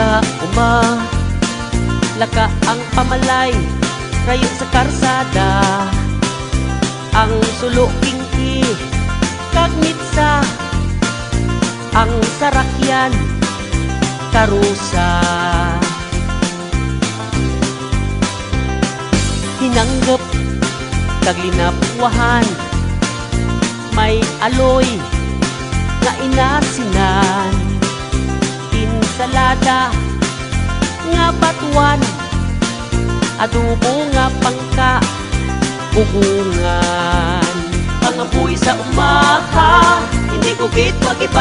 uma. Laka ang pamalay Rayo sa karsada. Ang suluking i Kagnitsa Ang sarakyan Karusa. Hinanggap Kaglinapuhan May aloy Nga inasinan Insalada Nga batuan Adobo nga pangka Ugungan. Mga buhay sa umaha Hindi ko git magibay